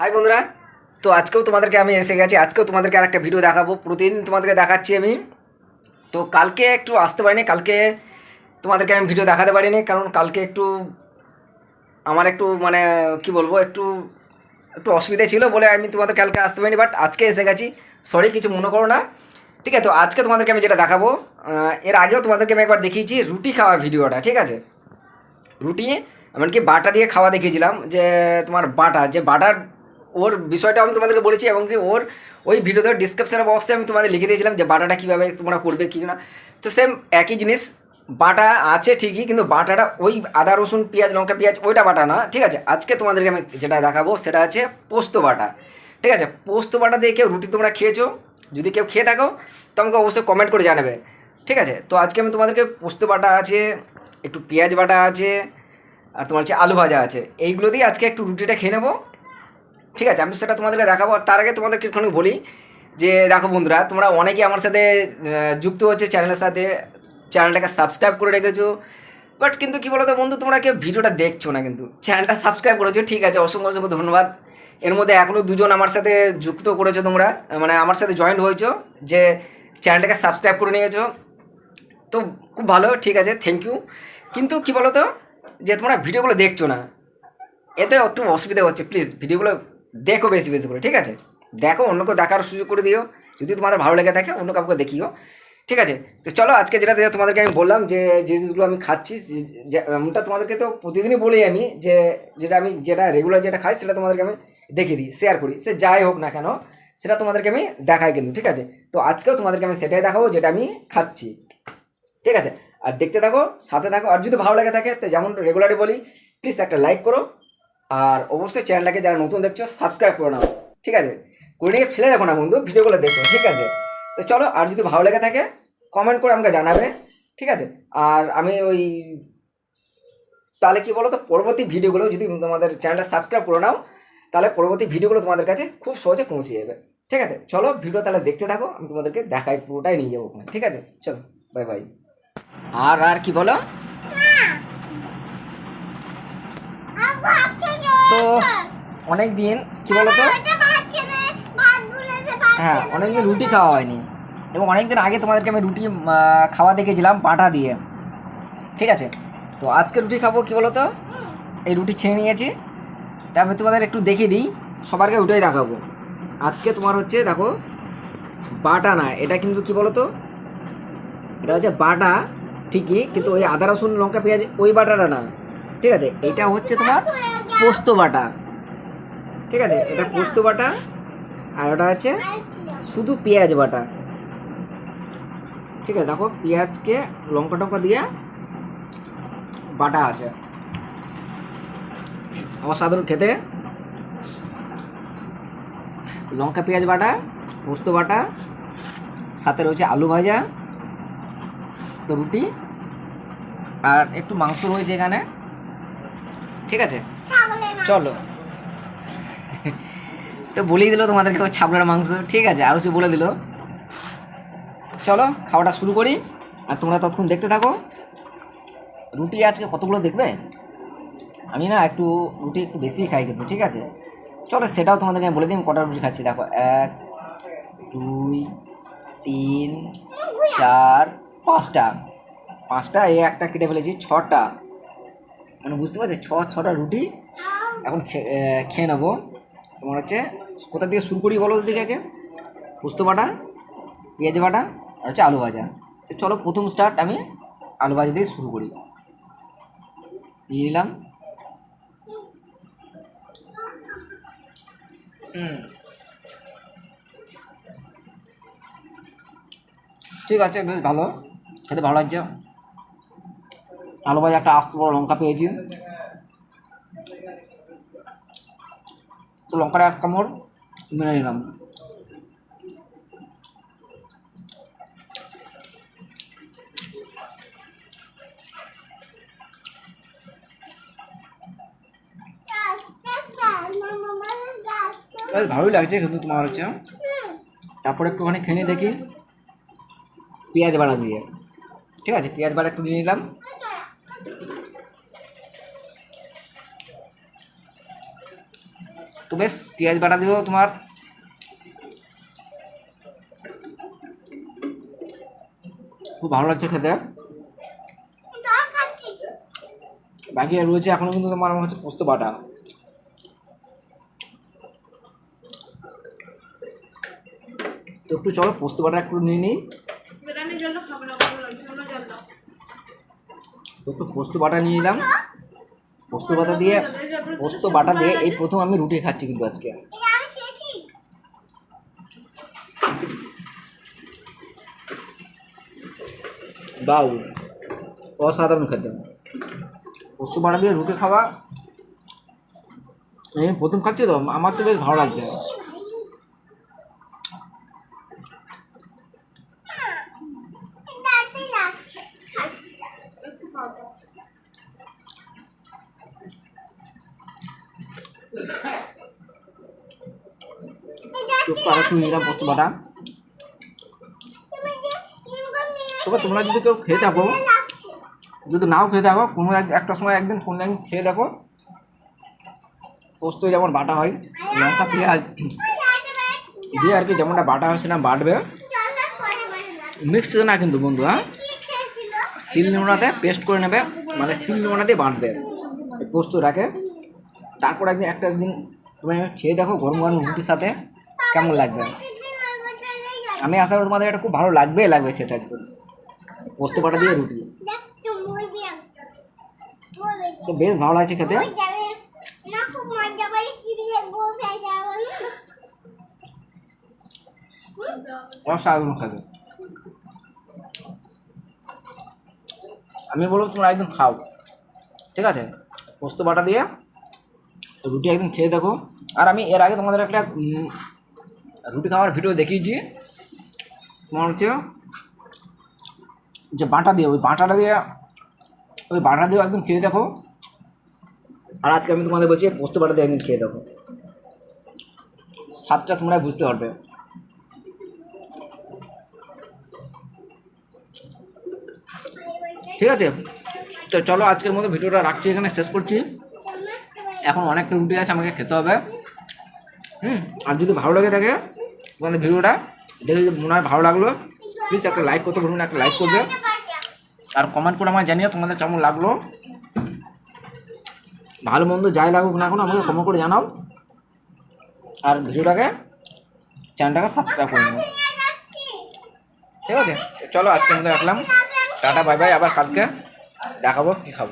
High বন্ধুরা। তো আজকেও তোমাদেরকে আমি এসে গেছি। আজকেও তোমাদেরকে আর একটা ভিডিও দেখাবো। প্রতিদিন তোমাদেরকে দেখাচ্ছি আমি। তো কালকে একটু আসতে পারিনি। কালকে তোমাদেরকে আমি ভিডিও দেখাতে পারিনি। কারণ কালকে একটু আমার একটু মানে কি বলব, একটু একটু অসুবিধা ছিল বলে আমি তোমাদের কালকে আসতে পারিনি। বাট আজকে এসে গেছি। সরি কিছু মনে করো না। ঠিক আছে, তো আজকে তোমাদেরকে আমি যেটা দেখাবো এর আগেও তোমাদেরকে আমি একবার দেখিয়েছি রুটি খাওয়া ভিডিওটা ঠিক আছে? রুটি, এমনকি বাটা দিয়ে খাওয়া দেখিয়েছিলাম যে তোমার বাটা, যে বাটার ওর বিষয়টা আমি তোমাদেরকে বলেছি, এবং কি ওর ওই ভিডিওতে ডিসক্রিপশানে বক্সে আমি তোমাদের লিখে দিয়েছিলাম যে বাটাটা কীভাবে তোমরা করবে, কি না। তো সেম একই জিনিস, বাটা আছে ঠিকই, কিন্তু বাটাটা ওই আদা, রসুন, পেঁয়াজ, লঙ্কা, পেঁয়াজ, ওইটা বাটা না, ঠিক আছে। আজকে তোমাদেরকে আমি যেটা দেখাবো সেটা আছে পোস্ত বাটা, ঠিক আছে। পোস্ত বাটা দিয়ে কেউ রুটি তোমরা খেয়েছো? যদি কেউ খেয়ে থাকো, তো আমাকে অবশ্যই কমেন্ট করে জানাবে, ঠিক আছে। তো আজকে আমি তোমাদেরকে পোস্ত বাটা আছে, একটু পেঁয়াজ বাটা আছে, আর তোমার হচ্ছে আলু ভাজা আছে, এইগুলো দিয়ে আজকে একটু রুটিটা খেয়ে নেব। ঠিক আছে, আমি সেটা তোমাদেরকে দেখাবো আর তার আগে তোমাদেরকে একটুখানি বলি যে, দেখো বন্ধুরা, তোমরা অনেকেই আমার সাথে যুক্ত হচ্ছে চ্যানেলের সাথে, চ্যানেলটাকে সাবস্ক্রাইব করে রেখেছো বাট কিন্তু কী বলো তো বন্ধু, তোমরা কেউ ভিডিওটা দেখছ না কিন্তু, চ্যানেলটা সাবস্ক্রাইব করেছ, ঠিক আছে, অসংখ্য অসংখ্য ধন্যবাদ। এর মধ্যে এখনও দুজন আমার সাথে যুক্ত করেছ তোমরা মানে আমার সাথে জয়েন্ট হয়েছো, যে চ্যানেলটাকে সাবস্ক্রাইব করে নিয়েছো। তো খুব ভালো, ঠিক আছে থ্যাংক ইউ কিন্তু কী বলো তো যে তোমরা ভিডিওগুলো দেখছ না, এতে একটু অসুবিধা হচ্ছে প্লিজ ভিডিওগুলো দেখো বেশি বেশি করে, ঠিক আছে? দেখো, অন্যকে দেখার সুযোগ করে দিও। যদি তোমাদের ভালো লেগে থাকে, অন্য কাউকে দেখিও। ঠিক আছে? তো চলো, আজকে যেটা তোমাদেরকে আমি বললাম যে যে জিনিসগুলো আমি খাচ্ছি এমনটা তোমাদেরকে তো প্রতিদিনই বলি আমি, যে, যেটা আমি, যেটা রেগুলার যেটা খাই, সেটা তোমাদেরকে আমি দেখিয়ে দিই শেয়ার করি। সে যাই হোক না কেন, সেটা তোমাদেরকে আমি দেখাই কিন্তু, ঠিক আছে? তো আজকেও তোমাদেরকে আমি সেটাই দেখাবো, যেটা আমি খাচ্ছি। ঠিক আছে? আর দেখতে থাকো, সাথে থাকো, আর যদি ভালো লাগে থাকে, তো যেমন রেগুলারই বলি প্লিজ একটা লাইক করো আর অবশ্যই চ্যানেলটাকে যারা নতুন দেখছ সাবস্ক্রাইব করে নাও। ঠিক আছে? করে নিয়ে ফেলে রাখো না বন্ধু, ভিডিওগুলো দেখো, ঠিক আছে? তো চলো, আর যদি ভালো লেগে থাকে কমেন্ট করে আমাকে জানাবে, ঠিক আছে? আর আমি ওই, তাহলে কি বলো তো পরবর্তী ভিডিওগুলো যদি তোমাদের চ্যানেলটা সাবস্ক্রাইব করে নাও, তাহলে পরবর্তী ভিডিওগুলো তোমাদের কাছে খুব সহজে পৌঁছে যাবে। ঠিক আছে? চলো, ভিডিও তাহলে দেখতে থাকো, আমি তোমাদেরকে দেখাই, পুরোটাই নিয়ে যাব ওখানে। ঠিক আছে? চলো বাই বাই আর আর কি বলো? তো অনেক দিন কি বলো তো হ্যাঁ অনেক দিন রুটি খাওয়া হয়নি। এবং অনেক দিন আগে তোমাদেরকে আমি রুটি খাওয়া দেখেছিলাম পাটা দিয়ে। ঠিক আছে? তো আজকে রুটি খাব কি বলো তো এই রুটি ছেড়ে নিয়েছি। তা আমি তোমাদের একটু দেখিয়ে দিই সবারকে ওটাই দেখাবো। আজকে তোমার হচ্ছে দেখো বাটা না এটা কিন্তু কি বলো তো এটা হচ্ছে বাটা ঠিকই কিন্তু ওই আদা রসুন লঙ্কা পেঁয়াজ ওই বাটাটা না। ঠিক আছে? এটা হচ্ছে তোমার পোস্ত বাটা। ঠিক আছে? এটা পোস্ত বাটা আর ওটা হচ্ছে শুধু পেঁয়াজ বাটা। ঠিক আছে? দেখো, পেঁয়াজকে লঙ্কা টঙ্কা দিয়ে বাটা আছে। অসাধারণ খেতে লঙ্কা, পেঁয়াজ বাটা, পোস্ত বাটা, সাথে রয়েছে আলু ভাজা তো রুটি, আর একটু মাংস রয়েছে এখানে। ঠিক আছে? চলো। তো বলেই দিল তোমাদেরকে তো ছাগলের মাংস। ঠিক আছে আরও সে বলে দিল। চলো খাওয়াটা শুরু করি। আর তোমরা ততক্ষণ দেখতে থাকো। রুটি আজকে কতগুলো দেখবে? আমি না একটু রুটি একটু বেশি খাই কিন্তু ঠিক আছে? চলো সেটাও তোমাদেরকে আমি বলে দিই কটা রুটি খাচ্ছি দেখো। এক দুই তিন চার পাঁচটা। পাঁচটা এই একটা কেটে ফেলেছি ছটা। মানে বুঝতে পারছি? ছ, ছটা রুটি। এখন খেয়ে নেব। তোমার হচ্ছে, কোথা থেকে শুরু করি বলো দিকে আগে? পোস্ত বাটা, পেঁয়াজ বাটা, আর হচ্ছে আলু ভাজা। তো চলো প্রথম স্টার্ট আমি আলু ভাজা দিয়ে শুরু করি। দিয়ে নিলাম ঠিক আছে, বেশ ভালো। খেতে ভালো লাগছে। আলু ভাজা একটা আস্ত বড় লঙ্কা পেয়েছি। তো লঙ্কাটা এক কামড় মেরে নিলাম। বেশ ভালোই লাগছে কিন্তু তোমার হচ্ছে তারপরে একটুখানি খেয়ে দেখি। পেঁয়াজ বাড়া দিয়ে। ঠিক আছে, পেঁয়াজ বাড়া একটু নিয়ে নিলাম। তো বেশ পেঁয়াজ বাটা দিয়েও তোমার। খুব ভালো লাগছে খেতে। বাকি রয়েছে এখনও কিন্তু তোমার আমার হচ্ছে পোস্ত বাটা। তো একটু চলো পোস্ত বাটা একটু নিয়ে নিই। দাও তো একটু পোস্ত বাটা নিয়ে নিলাম। পোস্ত বাটা দিয়ে, পোস্ত বাটা দিয়ে এই প্রথম আমি রুটি খাচ্ছি কিন্তু আজকে। বাউ অসাধারণ খাদ্য। পোস্ত বাটা দিয়ে রুটি খাওয়া প্রথম খাচ্ছি তো, আমার তো বেশ ভালো লাগছে একটু খাব একটু পোস্ত বাটা তবে তোমরা যদি কেউ খেয়ে থাকো, যদি নাও খেয়ে থাকো, কোনো এক একটা সময় একদিন কোন একদিন খেয়ে দেখো পোস্ত যেমন বাটা হয়, লঙ্কা, পেঁয়াজ, দিয়ে আর কি যেমনটা বাটা হয় সেটা বাটবে। মিক্স না কিন্তু বন্ধু হ্যাঁ? শিল নোড়াতে পেস্ট করে নেবে মানে শিল নোড়া দিয়ে বাঁটবে পোস্তটাকে তারপর একদিন একটা একদিন তুমি খেয়ে দেখো গরম গরম রুটির সাথে কেমন লাগবে। আমি আশা করি তোমাদের এটা খুব ভালো লাগবে লাগবে খেতে একদম। পোস্ত বাটা দিয়ে রুটি। তো বেশ ভালো লাগছে খেতে। অসাধারণ খেতে আমি বলব তোমরা একদম খাও। ঠিক আছে? পোস্ত বাটা দিয়ে রুটি একদিন খেয়ে দেখো। আর আমি এর আগে তোমাদের একটা রুটি খাওয়ার ভিডিও দেখিয়েছি। তোমার হচ্ছে যে বাটা দিয়ে, ওই বাটাটা দিয়ে, ওই বাটা দিয়ে একদম খেয়ে দেখো। আর আজকে আমি তোমাদের বলছি, পোস্ত বাটা দিয়ে একদিন খেয়ে দেখো। স্বাদটা তোমরা বুঝতে পারবে। ঠিক আছে? তো চলো আজকের মতো ভিডিওটা রাখছি, এখানে শেষ করছি। এখন অনেকটা রুটি আছে, আমাকে খেতে হবে। হুম, আর যদি ভালো লাগে থাকে তোমাদের ভিডিওটা দেখে যদি মনে হয় ভালো লাগল প্লিজ একটা লাইক করতে বলুন একটা লাইক করবে। আর কমেন্ট করে আমায় জানিও তোমাদের কেমন লাগল। ভালো মন্দ যাই লাগুক না কোনো, আমাকে কমেন্ট করে জানাও। আর ভিডিওটাকে চ্যানেলটাকে সাবস্ক্রাইব করে নিও। ঠিক আছে? চলো আজকে মতো রাখলাম। টাটা বাই বাই আবার কালকে দেখাবো কী খাব।